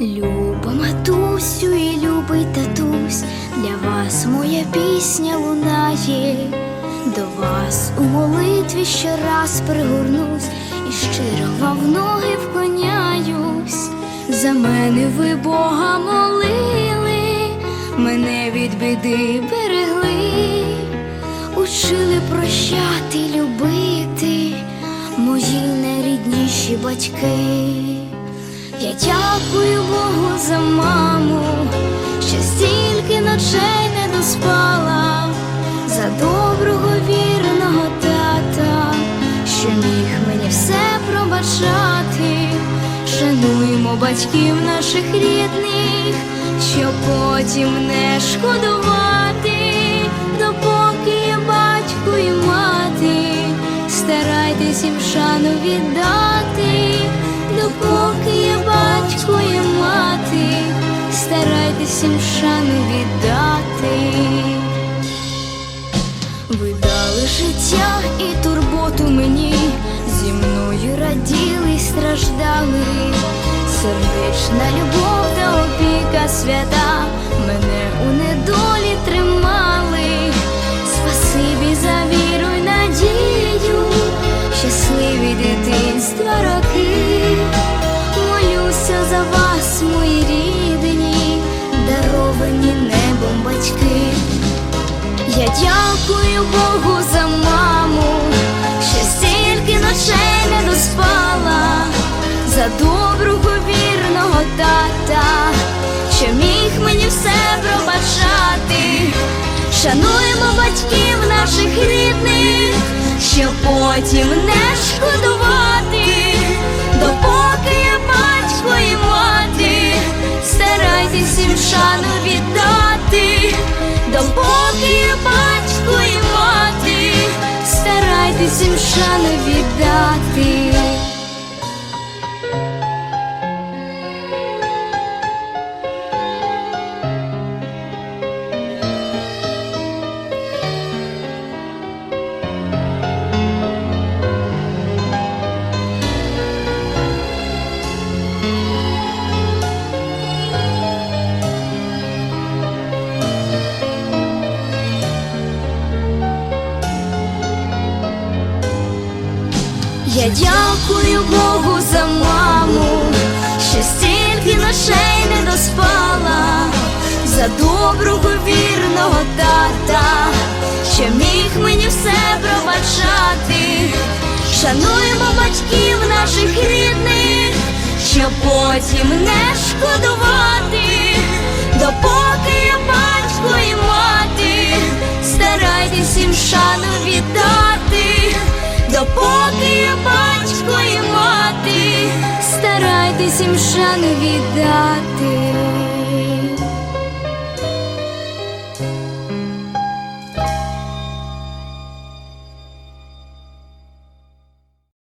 Люба матусю і любий татусь, для вас моя пісня лунає, до вас у молитві щораз пригорнусь і щиро вам в ноги вклоняюсь. За мене ви Бога молили, мене від біди берегли, учили прощати, любити мої найрідніші батьки. Я дякую Богу за маму, що стільки ночей не доспала, за доброго вірного тата, що міг мені все пробачати. Шануємо батьків наших рідних, щоб потім не шкодувати, допоки є батько і мати, старайтесь їм шану віддати, їм шану віддати. Ви дали життя і турботу мені, зі мною раділи й страждали, сердечна любов та опіка свята. Мене у недолі тримали, Дякую Богу за маму, що стільки ночей не доспала, за доброго вірного тата, що міг мені все пробачати. Шануємо батьків наших рідних, щоб потім не шкодувати, старайтесь їм віддати. Я дякую Богу за маму, що стільки ночей не доспала, за доброго вірного тата, що міг мені все пробачати. Шануємо батьків наших рідних, щоб потім не шкодувати, допоки є батько і мати, мати, старайтесь шану віддати.